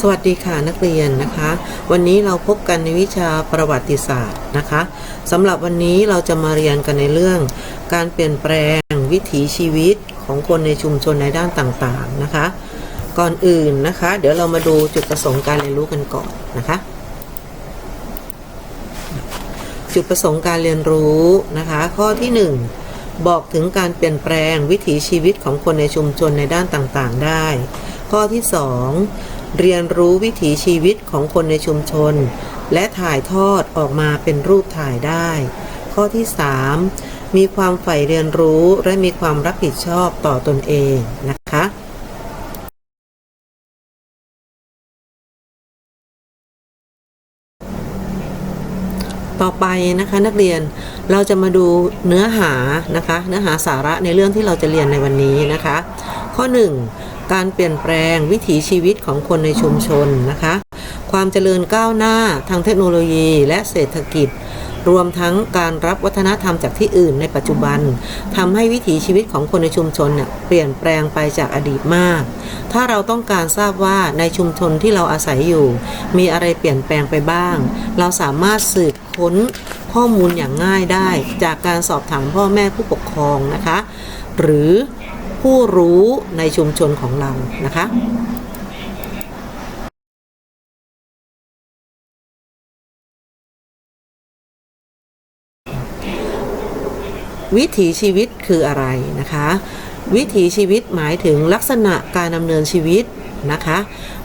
สวัสดีค่ะนักเรียนนะคะ วันนี้เราพบกันในวิชาประวัติศาสตร์นะคะสำหรับวันนี้เราจะมาเรียนกันในเรื่อง การเปลี่ยนแปลงวิถีชีวิตของคนในชุมชนในด้านต่างๆนะคะ ก่อนอื่นนะคะ เดี๋ยวเรามาดูจุดประสงค์การเรียนรู้กันก่อนนะคะ จุดประสงค์การเรียนรู้นะคะ ข้อที่ 1 บอกถึงการเปลี่ยนแปลงวิถีชีวิตของคนในชุมชนในด้านต่างๆ ได้ ข้อที่ 2 เรียนรู้วิถีชีวิตของคนในชุมชน และถ่ายทอดออกมาเป็นรูปถ่ายได้ ข้อที่ 3 มีความใฝ่เรียนรู้และมีความรับผิดชอบต่อตนเองนะคะต่อไปนะคะนักเรียนเราจะมาดูเนื้อหานะคะ เนื้อหาสาระในเรื่องที่เราจะเรียนในวันนี้นะคะ ข้อ 1 การเปลี่ยนแปลงวิถีชีวิตของคนในชุมชนนะคะ ความเจริญก้าวหน้าทางเทคโนโลยีและเศรษฐกิจ รวมทั้งการรับวัฒนธรรมจากที่อื่นในปัจจุบันทำให้วิถีชีวิตของคนในชุมชนเนี่ยเปลี่ยนแปลงไปจากอดีตมาก ถ้าเราต้องการทราบว่าในชุมชนที่เราอาศัยอยู่ มีอะไรเปลี่ยนแปลงไปบ้าง เราสามารถสืบค้นข้อมูลอย่างง่ายได้ จากการสอบถามพ่อแม่ผู้ปกครองนะคะ หรือ ผู้รู้ในชุมชนของเรานะคะวิถีชีวิตคืออะไรนะคะ วิถีชีวิตหมายถึงลักษณะการดำเนินชีวิตนะคะ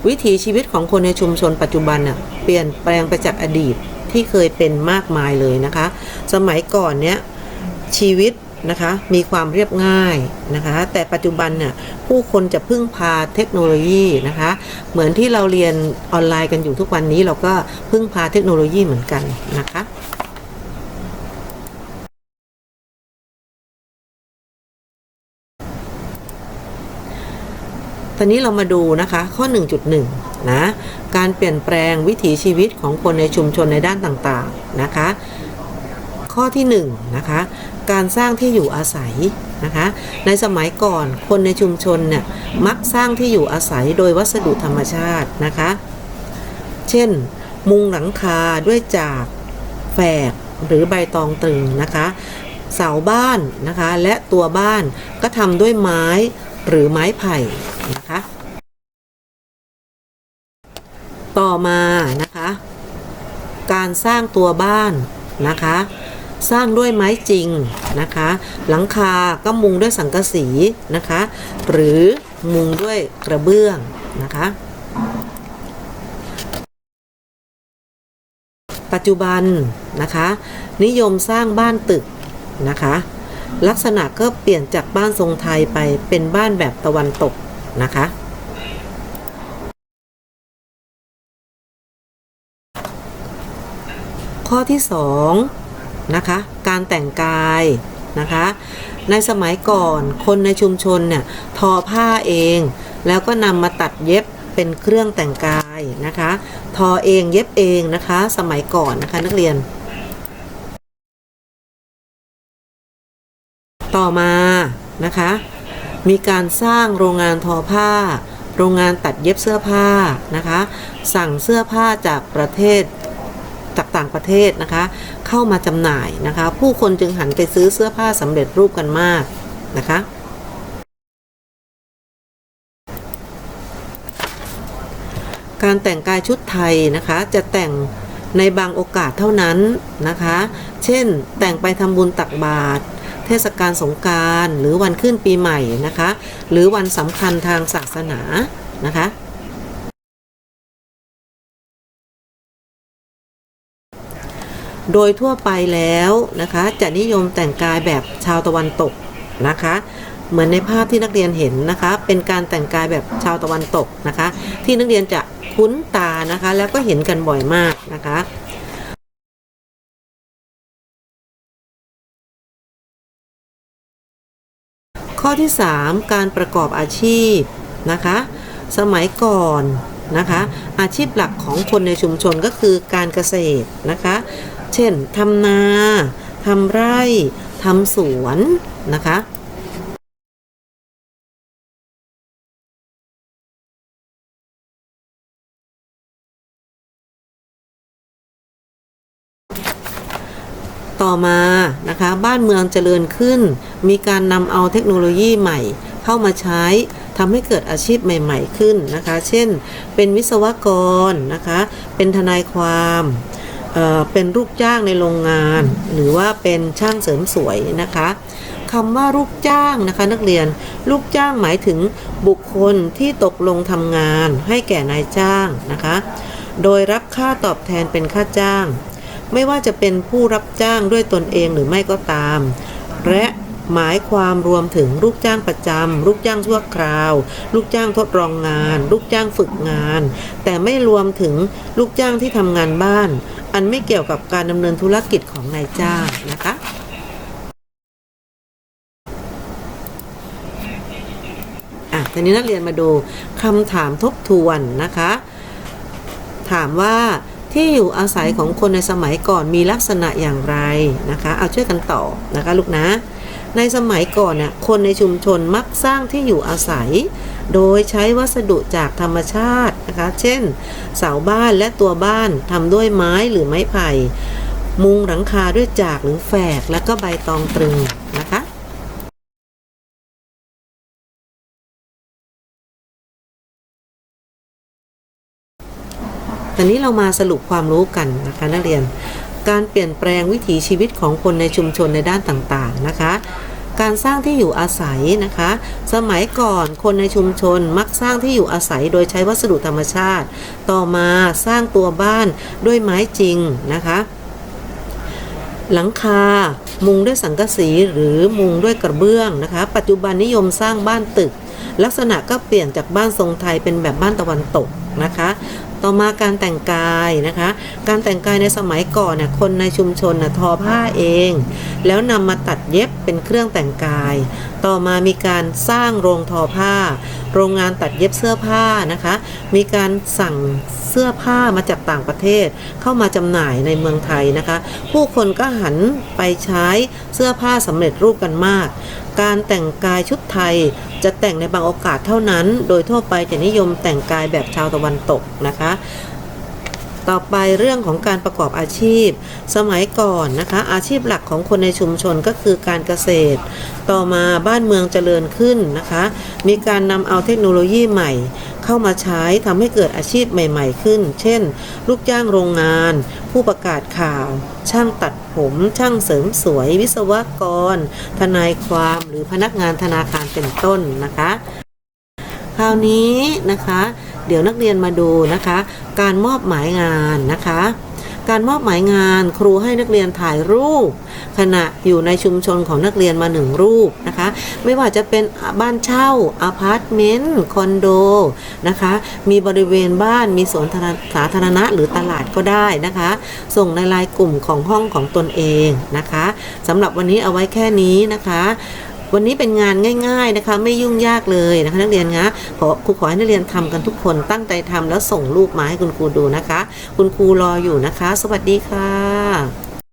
วิถีชีวิตของคนในชุมชนปัจจุบันน่ะเปลี่ยนแปลงไปจากอดีตที่เคยเป็นมากมายเลยนะคะ สมัยก่อนเนี้ยชีวิต นะคะ มีความเรียบง่ายนะคะ แต่ปัจจุบันเนี่ยผู้คนจะพึ่งพาเทคโนโลยีนะคะ เหมือนที่เราเรียนออนไลน์กันอยู่ทุกวันนี้เราก็พึ่งพาเทคโนโลยีเหมือนกันนะคะตอนนี้เรามาดูนะคะข้อ 1.1 นะ การเปลี่ยนแปลงวิถีชีวิตของคนในชุมชนในด้านต่างๆนะคะ ข้อที่1นะคะการสร้างที่อยู่อาศัยนะคะในสมัยก่อนคนในชุมชนเนี่ยมักสร้างที่อยู่อาศัยโดยวัสดุธรรมชาตินะคะเช่น มุงหลังคาด้วยจากแฝกหรือใบตองตรึงนะคะเสาบ้านนะคะและตัวบ้านก็ทำด้วยไม้หรือไม้ไผ่นะคะต่อมานะคะการสร้างตัวบ้านนะคะ สร้างด้วยไม้จริงนะคะ หลังคาก็มุงด้วยสังกะสีนะคะ หรือมุงด้วยกระเบื้องนะคะปัจจุบันนะคะ นิยมสร้างบ้านตึกนะคะ ลักษณะก็เปลี่ยนจากบ้านทรงไทยไปเป็นบ้านแบบตะวันตกนะคะ ข้อที่ 2 นะคะ การแต่งกายนะคะ ในสมัยก่อนคนในชุมชนเนี่ยทอผ้าเอง แล้วก็นำมาตัดเย็บเป็นเครื่องแต่งกายนะคะ ทอเองเย็บเองนะคะ สมัยก่อนนะคะนักเรียน ต่อมานะคะ มีการสร้างโรงงานทอผ้า โรงงานตัดเย็บเสื้อผ้านะคะ สั่งเสื้อผ้าจากประเทศ จากต่างประเทศนะคะ เข้ามาจำหน่ายนะคะ ผู้คนจึงหันไปซื้อเสื้อผ้าสำเร็จรูปกันมากนะคะการแต่งกายชุดไทยนะคะจะแต่งในบางโอกาสเท่านั้นนะคะ เช่นแต่งไปทำบุญตักบาตรเทศกาลสงการหรือวันขึ้นปีใหม่นะคะ หรือวันสำคัญทางศาสนานะคะ โดยทั่วไปแล้วนะคะจะนิยมแต่งกายแบบชาวตะวันตกนะคะ เหมือนในภาพที่นักเรียนเห็นนะคะ เป็นการแต่งกายแบบชาวตะวันตกนะคะ ที่นักเรียนจะคุ้นตานะคะ แล้วก็เห็นกันบ่อยมากนะคะข้อที่ 3 การประกอบอาชีพนะคะ สมัยก่อนนะคะ อาชีพหลักของคนในชุมชนก็คือการเกษตรนะคะ เช่นทำนาทำไร่ทำสวนนะคะต่อมานะคะบ้านเมืองเจริญขึ้น มีการนำเอาเทคโนโลยีใหม่เข้ามาใช้ทำให้เกิดอาชีพใหม่ ๆ ขึ้นนะคะ เช่น เป็นวิศวกรนะคะ เป็นทนายความ เป็นลูกจ้างในโรงงาน หรือว่าเป็นช่างเสริมสวยนะคะคำว่าลูกจ้างนะคะ นักเรียนลูกจ้างหมายถึงบุคคลที่ตกลงทำงาน ให้แก่นายจ้างนะคะ โดยรับค่าตอบแทนเป็นค่าจ้าง ไม่ว่าจะเป็นผู้รับจ้างด้วยตนเองหรือไม่ก็ตาม และหมายความรวมถึงลูกจ้างประจำลูกจ้างชั่วคราว ลูกจ้างทดลองงาน ลูกจ้างฝึกงาน แต่ไม่รวมถึงลูกจ้างที่ทำงานบ้าน อันไม่เกี่ยวกับการดำเนินธุรกิจของนายจ้างนะคะ อะ ทีนี้นักเรียนมาดูคำถามทบทวนนะคะ ถามว่าที่อยู่อาศัยของคนในสมัยก่อนมีลักษณะอย่างไรนะคะ เอาช่วยกันต่อนะคะลูกนะ ในสมัยก่อนเนี่ยคนในชุมชนมักสร้างที่อยู่อาศัย โดยใช้วัสดุจากธรรมชาติ นะคะ เช่น เสาบ้านและตัวบ้านทำด้วยไม้หรือไม้ไผ่ มุงหลังคาด้วยจากหรือแฝกแล้วก็ใบตองตรึงนะคะตอนนี้เรามาสรุปความรู้กันนะคะนักเรียน การเปลี่ยนแปลงวิถีชีวิตของคนในชุมชนในด้านต่างๆนะคะ การสร้างที่อยู่อาศัยนะคะ สมัยก่อนคนในชุมชนมักสร้างที่อยู่อาศัยโดยใช้วัสดุธรรมชาติ ต่อมาสร้างตัวบ้านด้วยไม้จริงนะคะหลังคา มุงด้วยสังกะสีหรือมุงด้วยกระเบื้องนะคะ ปัจจุบันนิยมสร้างบ้านตึก ลักษณะก็เปลี่ยนจากบ้านทรงไทยเป็นแบบบ้านตะวันตกนะคะ ต่อมาการแต่งกายนะคะ การแต่งกายในสมัยก่อนน่ะคนในชุมชนน่ะทอผ้าเอง แล้วนำมาตัดเย็บเป็นเครื่องแต่งกาย ต่อมามีการสร้างโรงทอผ้า โรงงานตัดเย็บเสื้อผ้านะคะ มีการสั่งเสื้อผ้ามาจากต่างประเทศเข้ามาจำหน่ายในเมืองไทยนะคะ ผู้คนก็หันไปใช้เสื้อผ้าสำเร็จรูปกันมาก การแต่งกายชุดไทยจะแต่งในบางโอกาสเท่านั้น โดยทั่วไปจะนิยมแต่งกายแบบชาวตะวันตกนะคะ ต่อไปเรื่องของการประกอบอาชีพ สมัยก่อนนะคะ อาชีพหลักของคนในชุมชนก็คือการเกษตร ต่อมาบ้านเมืองเจริญขึ้นนะคะ มีการนำเอาเทคโนโลยีใหม่ เข้ามาใช้ทำให้เกิดอาชีพใหม่ ๆ ขึ้น เช่น ลูกจ้างโรงงาน ผู้ประกาศข่าว ช่างตัดผม ช่างเสริมสวย วิศวกร ทนายความหรือพนักงานธนาคารเป็นต้นนะคะ คราวนี้นะคะ เดี๋ยวนักเรียนมาดูนะคะ การมอบหมายงานนะคะ การมอบหมายงานครูให้นักเรียนถ่ายรูป ขณะอยู่ในชุมชนของนักเรียนมาหนึ่งรูปนะคะ ไม่ว่าจะเป็นบ้านเช่าอพาร์ตเมนต์คอนโดนะคะ มีบริเวณบ้านมีสวนสาธารณะหรือตลาดก็ได้นะคะ ส่งในไลน์กลุ่มของห้องของตนเองนะคะสำหรับวันนี้เอาไว้แค่นี้นะคะ วันนี้เป็นงานง่าย ๆนะคะ ไม่ยุ่งยากเลยนะคะ นักเรียนนะขอครูขอให้นักเรียนทำกันทุกคนตั้งใจทำแล้วส่งรูปมาให้คุณครูดูนะคะ คุณครูรออยู่นะคะ สวัสดีค่ะ